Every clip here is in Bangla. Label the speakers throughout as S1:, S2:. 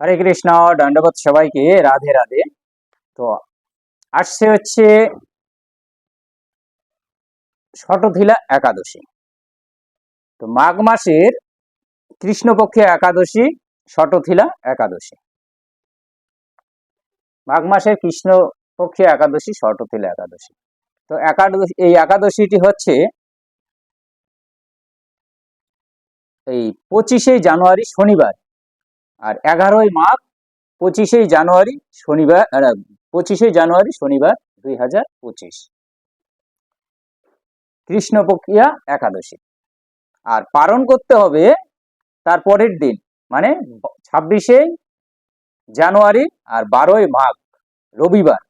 S1: হরে কৃষ্ণ, দণ্ডবোধ সবাইকে, রাধে রাধে। তো আসছে হচ্ছে শটথিলা একাদশী। তো মাঘ মাসের কৃষ্ণপক্ষে একাদশী শটথিলা একাদশী। মাঘ মাসের কৃষ্ণপক্ষে একাদশী শটথিলা একাদশী। তো একাদশী, এই একাদশীটি হচ্ছে এই পঁচিশে জানুয়ারি শনিবার। আর এগারোই মাঘ পঁচিশে জানুয়ারি শনিবার পঁচিশে জানুয়ারি শনিবার দুই হাজার পঁচিশ। কৃষ্ণপক্ষিয়া একাদশী। আর পালন করতে হবে তার পরের দিন মানে ছাব্বিশে জানুয়ারি আর বারোই মাঘ, রবিবার।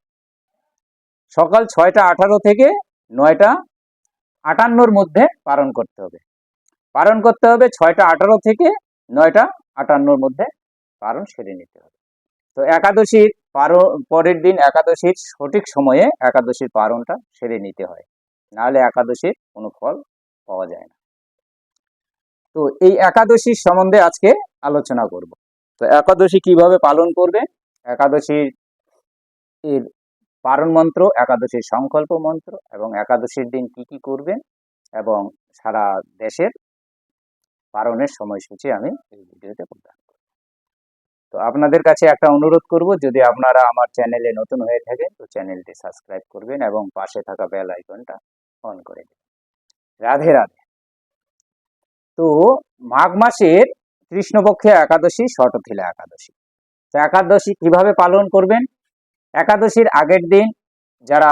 S1: সকাল ছয়টা আঠারো থেকে নয়টা আটান্নর মধ্যে পালন করতে হবে। পালন করতে হবে ছয়টা আঠারো থেকে নয়টা আটান্নর মধ্যে পালন সেরে নিতে হবে। তো একাদশীর পারণ, পরের দিন একাদশীর সঠিক সময়ে একাদশীর পারণটা সেরে নিতে হয়। নাহলে একাদশীর কোনো ফল পাওয়া যায় না। তো এই একাদশীর সম্বন্ধে আজকে আলোচনা করব। তো একাদশী কীভাবে পালন করবে? একাদশীর এর পারণ মন্ত্র, একাদশীর সংকল্প মন্ত্র এবং একাদশীর দিন কি কি করবেন এবং সারা দেশের পারণের সময়সূচি আমি এই ভিডিওতে প্রদান তো আপনাদের কাছে একটা অনুরোধ করব, যদি আপনারা আমার চ্যানেলে নতুন হয়ে থাকেন, তো চ্যানেলটি সাবস্ক্রাইব করবেন এবং পাশে থাকা বেল আইকনটা অন করে দেবেন রাধে রাধে। তো মাঘ মাসের কৃষ্ণপক্ষে একাদশী শটথিলা একাদশী। তো একাদশী কীভাবে পালন করবেন? একাদশীর আগের দিন যারা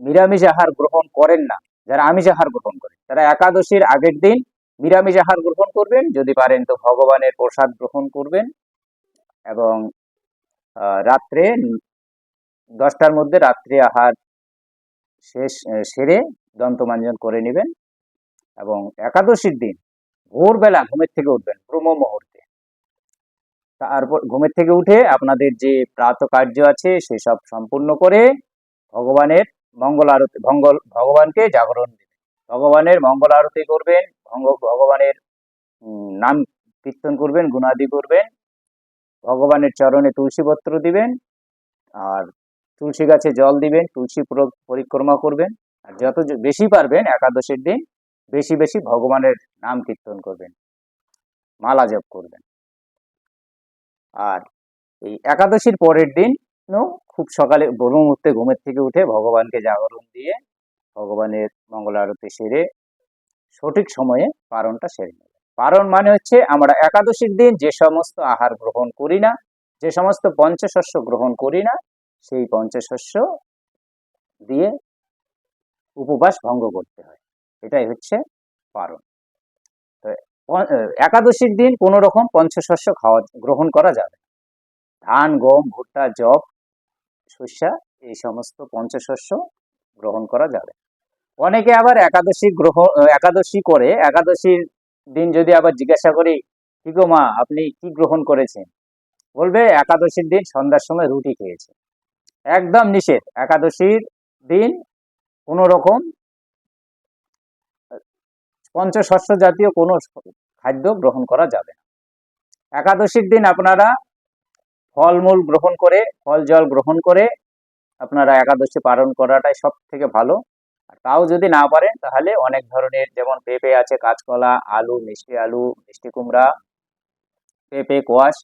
S1: নিরামিষ আহার গ্রহণ করেন না, যারা আমিষ আহার গ্রহণ করেন, তারা একাদশীর আগের দিন নিরামিষ আহার গ্রহণ করবেন। যদি পারেন তো ভগবানের প্রসাদ গ্রহণ করবেন। এবং রাত্রে দশটার মধ্যে রাত্রে আহার শেষ সেরে দন্তমাঞ্জন করে নেবেন এবং একাদশীর দিন ভোরবেলা ঘুমের থেকে উঠবেন ব্রহ্ম মুহূর্তে। তারপর ঘুমের থেকে উঠে আপনাদের যে প্রাত কার্য আছে সেসব সম্পূর্ণ করে ভগবানের মঙ্গল আরতি, মঙ্গল, ভগবানকে জাগরণ দেবেন ভগবানের মঙ্গল আরতি করবেন, ভঙ্গ- ভগবানের নাম কীর্তন করবেন, গুণাদি করবেন ভগবানের চরণে তুলসী পত্র দিবেন, আর তুলসী গাছে জল দিবেন, তুলসী পুরো- পরিক্রমা করবেন, আর যত বেশি পারবেন একাদশীর দিন, বেশি বেশি ভগবানের নাম কীর্তন করবেন, মালা জপ করবেন। আর এই একাদশীর পরের দিন খুব সকালে ব্রহ্ম মুহূর্তে ঘুমের থেকে উঠে ভগবানকে জাগরণ দিয়ে ভগবানের মঙ্গল আরতি সেরে সঠিক সময়ে পারণটা সেরে নেবে পারণ মানে হচ্ছে আমরা একাদশীর দিন যে সমস্ত আহার গ্রহণ করি না, যে সমস্ত পঞ্চশস্য গ্রহণ করি না, সেই পঞ্চশস্য দিয়ে উপবাস ভঙ্গ করতে হয়। এটাই হচ্ছে পারণ তো একাদশীর দিন কোনো রকম পঞ্চশস্য খাওয়া, গ্রহণ করা যাবে ধান, গম, ভুট্টা জব শস্যা এই সমস্ত পঞ্চশস্য গ্রহণ করা যাবে। অনেকে আবার একাদশী গ্রহণ একাদশী করে, একাদশীর দিন যদি আবার জিজ্ঞাসা করি, কি গো মা, আপনি কি গ্রহণ করেছেন? বলবে, একাদশীর দিন সন্ধ্যার সময় রুটি খেয়েছে। একদম নিষেধ। একাদশীর দিন কোনো রকম পঞ্চশস্য জাতীয় কোনো খাদ্য গ্রহণ করা যাবে না। একাদশীর দিন আপনারা ফলমূল গ্রহণ করে, ফল জল গ্রহণ করে আপনারা একাদশী পালন করাটাই সব থেকে ভালো। আর তাও যদি না পারেন, তাহলে অনেক ধরনের যেমন পেঁপে আছে, কাঁচকলা, আলু, মিষ্টি আলু, মিষ্টি কুমড়া, পেঁপে, কোয়াশ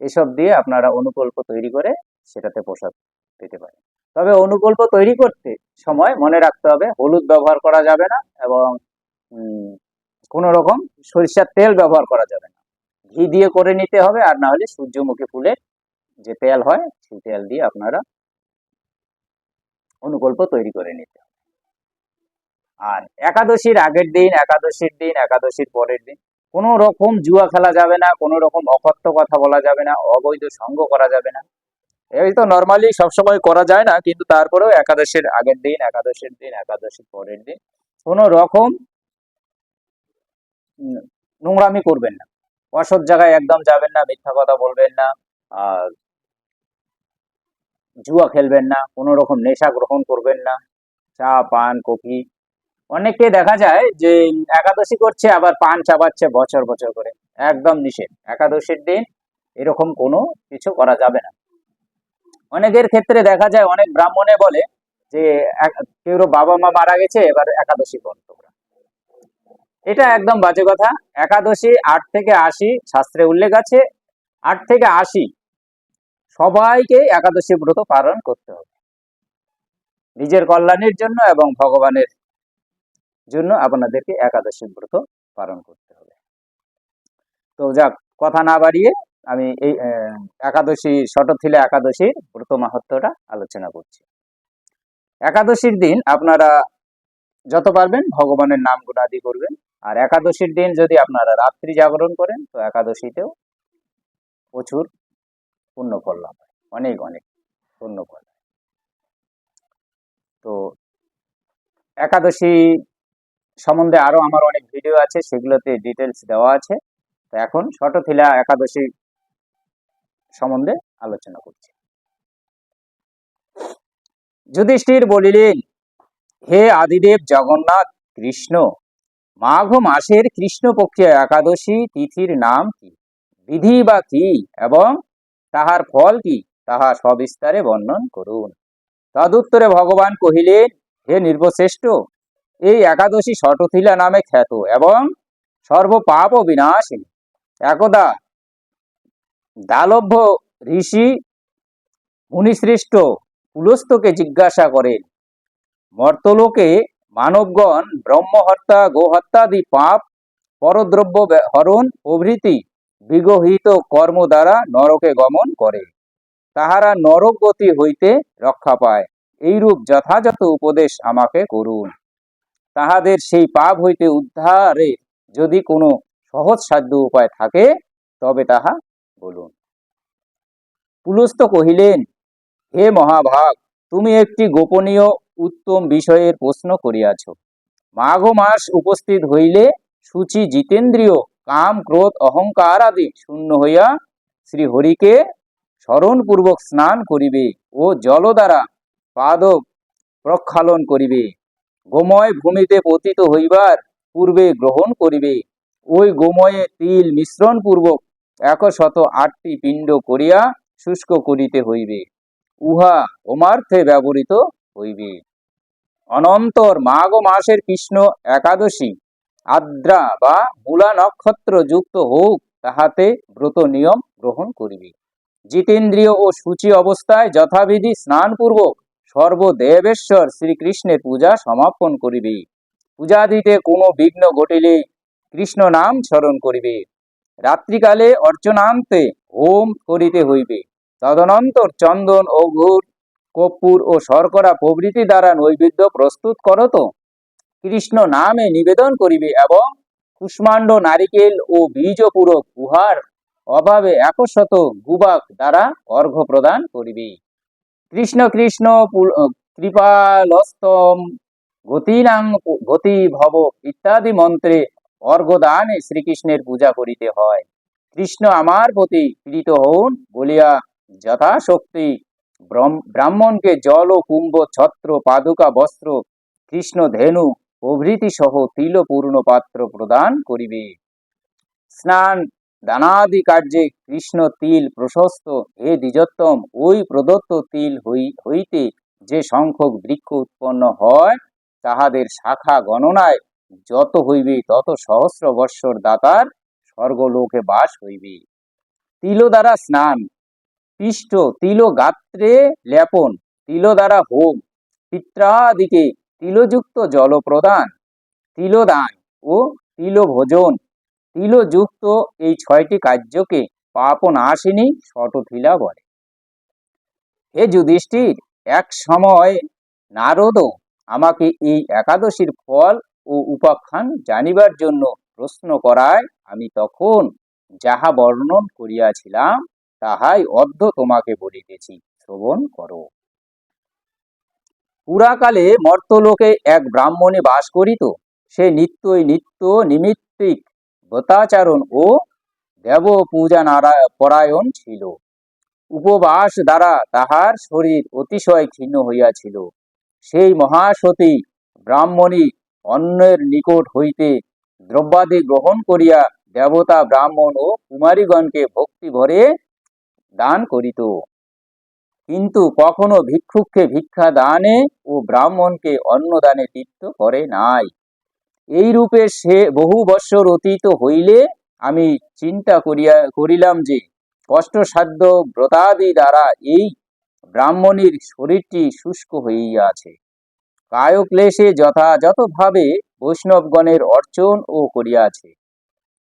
S1: এসব দিয়ে আপনারা অনুকল্প তৈরি করে সেটাতে প্রসাদ পেতে পারেন। তবে অনুকল্প তৈরি করতে সময় মনে রাখতে হবে, হলুদ ব্যবহার করা যাবে না এবং কোনো রকম সরিষার তেল ব্যবহার করা যাবে না। ঘি দিয়ে করে নিতে হবে আর না হলে সূর্যমুখী ফুলের যে তেল হয়, সেই তেল দিয়ে আপনারা অনুকল্প তৈরি করে নিতে হবে। আর একাদশীর আগের দিন, একাদশীর দিন, একাদশীর পরের দিন, কোনো রকম জুয়া খেলা যাবে না, কোনো রকম অকথ্য কথা বলা যাবে না, অবৈধ সঙ্গ করা যাবে না। এই তো নর্মালি সবসময় করা যায় না, কিন্তু তারপরেও একাদশীর আগের দিন, একাদশীর দিন, একাদশীর পরের দিন কোনো রকম নোংরামি করবেন না। অসৎ জায়গায় একদম যাবেন না, মিথ্যা কথা বলবেন না, আর জুয়া খেলবেন না, কোনো রকম নেশা গ্রহণ করবেন না, চা, পান, কফি অনেকে দেখা যায় যে একাদশী করছে, আবার পান চাবাচ্ছে বছর বছর করে। একদম নিষেধ। একাদশীর দিন এরকম কোনো কিছু করা যাবে না। অনেকের ক্ষেত্রে দেখা যায়, অনেক ব্রাহ্মণে বলে যে কেউ বাবা মা মারা গেছে, এবার একাদশী কর তোমরা। এটা একদম বাজে কথা। একাদশী আট থেকে আশি শাস্ত্রে উল্লেখ আছে। আট থেকে আশি সবাইকে একাদশী ব্রত পালন করতে হবে। নিজের কল্যাণের জন্য এবং ভগবানের জন্য আপনাদেরকে একাদশী ব্রত পালন করতে হবে। তো যাক, কথা না বাড়িয়ে আমি এই একাদশী শটথিলে একাদশীর ব্রত মাহাত্ম্যটা আলোচনা করছি। একাদশীর দিন আপনারা যত পারবেন ভগবানের নাম গুণাদি করবেন। আর একাদশীর দিন যদি আপনারা রাত্রি জাগরণ করেন, তো একাদশীতেও প্রচুর পুণ্য ফল লাভ হয়। অনেক অনেক পুণ্য ফল। তো একাদশী সম্বন্ধে আরও আমার অনেক ভিডিও আছে, সেগুলোতে ডিটেলস দেওয়া আছে। তো এখন শটথিলা একাদশী সম্বন্ধে আলোচনা করছি। যুধিষ্ঠির বলিলেন, হে আদিদেব জগন্নাথ কৃষ্ণ, মাঘ মাসের কৃষ্ণপক্ষীয় একাদশী তিথির নাম কি? বিধি বা কি? এবং তাহার ফল কি? তাহা সবিস্তারে বর্ণন করুন। তদুত্তরে ভগবান কহিলেন, হে নির্বশ্রেষ্ঠ এই একাদশী শটথিলা নামে খ্যাত এবং সর্বপাপ বিনাশিনী একদা দালভ্য ঋষি মুনিশ্রেষ্ঠ পুলস্তকে জিজ্ঞাসা করেন, মর্তলোকে মানবগণ ব্রহ্মহত্যা, গোহত্যাদি পাপ, পরদ্রব্য হরণ প্রভৃতি বিগহিত কর্ম দ্বারা নরকে গমন করে। তাহারা নরক গতি হইতে রক্ষা পায়। এইরূপ যথাযথ উপদেশ আমাকে করুন। তাহাদের সেই পাপ হইতে উদ্ধারে যদি কোনো সহজ সাধ্য উপায় থাকে, তবে তাহা বলুন। পুলস্ত কহিলেন, হে মহাভাগ, তুমি একটি গোপনীয় উত্তম বিষয়ের প্রশ্ন করিয়াছ। মাঘ মাস উপস্থিত হইলে সূচি জিতেন্দ্রীয়, কাম, ক্রোধ, অহংকার আদি শূন্য হইয়া শ্রী হরিকে স্মরণপূর্বক স্নান করিবে ও জল দ্বারা পাদ প্রক্ষালন করিবে। গোময় ভূমিতে পতিত হইবার পূর্বে গ্রহণ করিবে। ওই গোময়ে তিল মিশ্রণ পূর্বক একশত আটটি পিণ্ড করিয়া শুষ্ক করিতে হইবে। উহা হোমার্থে ব্যবহৃত হইবে। অনন্তর মাঘ মাসের কৃষ্ণ একাদশী, আদ্রা বা মূলা নক্ষত্র যুক্ত হোক, তাহাতে ব্রত নিয়ম গ্রহণ করিবে। জিতেন্দ্রীয় ও সূচি অবস্থায় যথাবিধি স্নানপূর্বক সর্বদেবেশ্বর শ্রীকৃষ্ণের পূজা সমাপন করিবে। পূজা দিতে কোনো বিঘ্ন ঘটিলে কৃষ্ণ নাম স্মরণ করিবে। রাত্রিকালে অর্চনান্তে হোম করিতে হইবে। তদনন্তর চন্দন ও গুড় কর্পূর ও শর্করা প্রভৃতি দ্বারা নৈবেদ্য প্রস্তুত করত কৃষ্ণ নামে নিবেদন করিবে এবং কুষ্মাণ্ড, নারিকেল ও বীজপূরক উহার অভাবে একশত গুবাক দ্বারা অর্ঘ্য প্রদান করিবে। কৃষ্ণ কৃষ্ণ পুল- কৃপালস্তম, গতিনাং গতি ভব ইত্যাদি মন্ত্রে অর্ঘদানে শ্রীকৃষ্ণের পূজা করিতে হয়। কৃষ্ণ আমার প্রতি পীড়িত হন বলিয়া যথাশক্তি ব্রহ্ম- ব্রাহ্মণকে জল ও কুম্ভ, ছত্র, পাদুকা, বস্ত্র, কৃষ্ণ ধেনু, প্রভৃতি সহ তিলপূর্ণ পাত্র প্রদান করিবে। স্নান দানাদি কার্যে কৃষ্ণ তিল প্রশস্ত, হে দ্বিজোত্তম, ওই প্রদত্ত তিল হই- হইতে যে সংখ্যক বৃক্ষ উৎপন্ন হয়, তাহাদের শাখা গণনায় যত হইবে, তত সহস্র বৎসর দাতার স্বর্গলোকে বাস হইবে। তিল দ্বারা স্নান, পিষ্ট, তিল গাত্রে লেপন তিল দ্বারা হোম, পিত্রাদিকে তিলযুক্ত জল প্রদান তিলদান ও তিল ভোজন তিলযুক্ত এই ছয়টি কার্যকে পাপ নাশিনী শটথিলা বলে। হে যুধিষ্ঠির, এক সময় নারদ আমাকে এই একাদশীর ফল ও উপাখ্যান জানিবার জন্য প্রশ্ন করায়, আমি তখন যাহা বর্ণন করিয়াছিলাম, তাহাই অর্ধ তোমাকে বলিতেছি, শ্রবণ করো। পুরাকালে মর্তলোকে এক ব্রাহ্মণে বাস করিত, সে নিত্যই নিত্য নিমিত্তিক ব্রতাচরণ ও দেব পূজা পরায়ণ ছিল। উপবাস দ্বারা তাহার শরীর অতিশয় ক্ষীণ হইয়াছিল। সেই মহাসতী ব্রাহ্মণী অন্যের নিকট হইতে দ্রব্যাদি গ্রহণ করিয়া দেবতা ব্রাহ্মণ ও কুমারীগণকে ভক্তি ভরে দান করিত। কিন্তু কখনো ভিক্ষুককে ভিক্ষা দানে ও ব্রাহ্মণকে অন্নদানে তৃপ্ত করে নাই। এই রূপে সে বহু বৎসর অতীত হইলে আমি চিন্তা করিয়া, করিলাম যে কষ্টসাধ্য ব্রতাদি দ্বারা এই ব্রাহ্মণীর শরীরটি শুষ্ক হইয়াছে। কায়ক্লেশে যথাযথভাবে বৈষ্ণবগণের অর্চন ও করিয়াছে।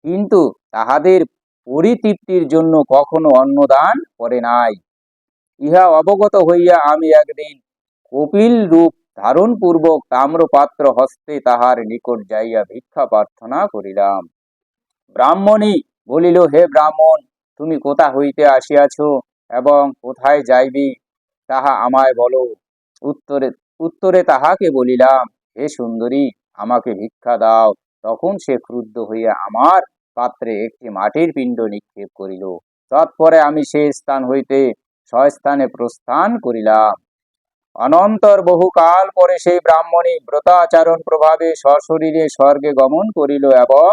S1: কিন্তু তাহাদের পরিতৃপ্তির জন্য কখনো অন্নদান করে নাই। ইহা অবগত হইয়া আমি একদিন কপিল রূপ ধারণ পূর্বক তাম্রপাত্র হস্তে তাহার নিকট যাইয়া ভিক্ষা প্রার্থনা করিলাম। ব্রাহ্মণী বলিল, হে ব্রাহ্মণ, তুমি কোথা হইতে আসিয়াছ এবং কোথায় যাইবি? তাহা আমায় বলো। উত্তরে উত্তরে তাহাকে বলিলাম, হে সুন্দরী, আমাকে ভিক্ষা দাও। তখন সে ক্রুদ্ধ হইয়া আমার পাত্রে একটি মাটির পিণ্ড নিক্ষেপ করিল। তৎপরে আমি সেই স্থান হইতে স্বস্থানে প্রস্থান করিলাম। অনন্তর বহুকাল পরে সেই ব্রাহ্মণী ব্রতাচরণ প্রভাবে সশরীরে স্বর্গে গমন করিল এবং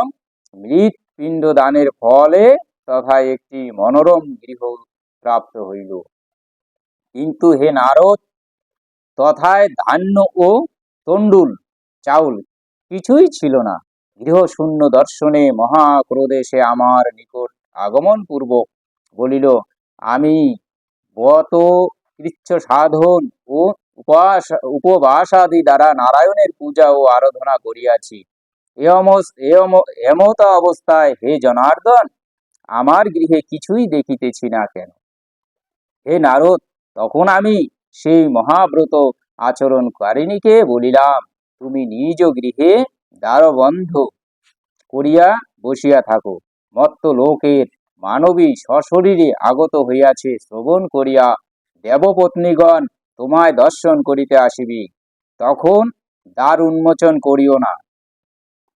S1: মৃৎপিণ্ড দানের ফলে তথা একটি মনোরম গৃহ প্রাপ্ত হইল। কিন্তু হে নারদ, তথায় ধান্য ও তণ্ডুল, চাউল কিছুই ছিল না। গৃহশূন্য দর্শনে মহাক্রোধে সে আমার নিকট আগমন পূর্বক বলিল, আমি বত কৃচ্ছ সাধন ও উপাস উপবাসাদি দ্বারা নারায়ণের পূজা ও আরাধনা করিয়াছি। এমত অবস্থায়, হে জনার্দন, আমার গৃহে কিছুই দেখিতেছি না কেন? হে নারদ, তখন আমি সেই মহাব্রত আচরণকারিণীকে বলিলাম, তুমি নিজ গৃহে দ্বারবন্ধ করিয়া বসিয়া থাকো। মত্ত লোকের মানবী সশরীরে আগত হইয়াছে, শ্রবণ করিয়া দেবপত্নীগণ তোমায় দর্শন করিতে আসিবি, তখন দ্বার উন্মোচন করিও না।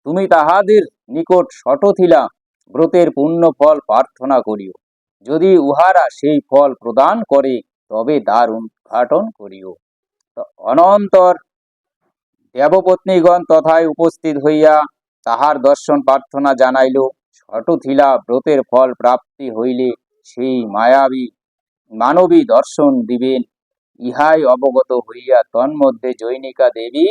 S1: তুমি তাহাদের নিকট শটথিলা ব্রতের পুণ্য ফল প্রার্থনা করিও। যদি উহারা সেই ফল প্রদান করে, তবে দ্বার উদ্ঘাটন করিও। অনন্তর দেবপত্নীগণ তথায় উপস্থিত হইয়া তাহার দর্শন প্রার্থনা জানাইল শটথিলা ব্রতের ফল প্রাপ্তি হইলে সেই মায়াবী মানবী দর্শন দিবেন। ইহাই অবগত হইয়া তন্মধ্যে জৈনিকা দেবী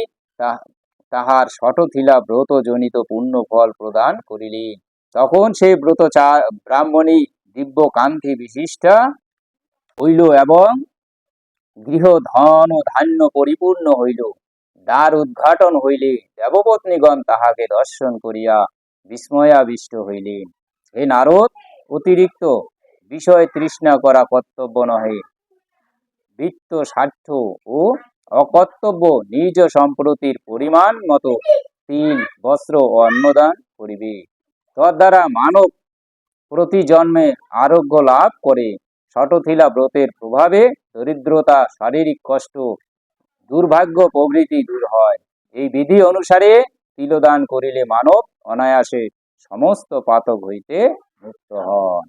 S1: তাহার শটথিলা ব্রত জনিত পুণ্য ফল প্রদান করিলেন। তখন সেই ব্রত ব্রাহ্মণী দিব্য কান্তি বিশিষ্টা হইল এবং গৃহ ধন ও ধান্য পরিপূর্ণ হইল। দ্বার উদ্ঘাটন হইলে দেবপত্নীগণ তাহাকে দর্শন করিয়া বিস্ময়াবিষ্ট হইলেন। হে নারদ, অতিরিক্ত বিষয় তৃষ্ণা করা কর্তব্য নহে। বৃত্ত স্বার্থ ও অকর্তব্য নিজ সম্প্রতির পরিমাণ মতো তিল বস্ত্র ও অন্নদান করিবে। তদ্বারা মানব প্রতি জন্মে আরোগ্য লাভ করে। শটথিলা ব্রতের প্রভাবে দরিদ্রতা, শারীরিক কষ্ট, দুর্ভাগ্য প্রভৃতি দূর হয়। এই বিধি অনুসারে তিলদান করিলে মানব অনায়াসে সমস্ত পাতক হইতে মুক্ত হন।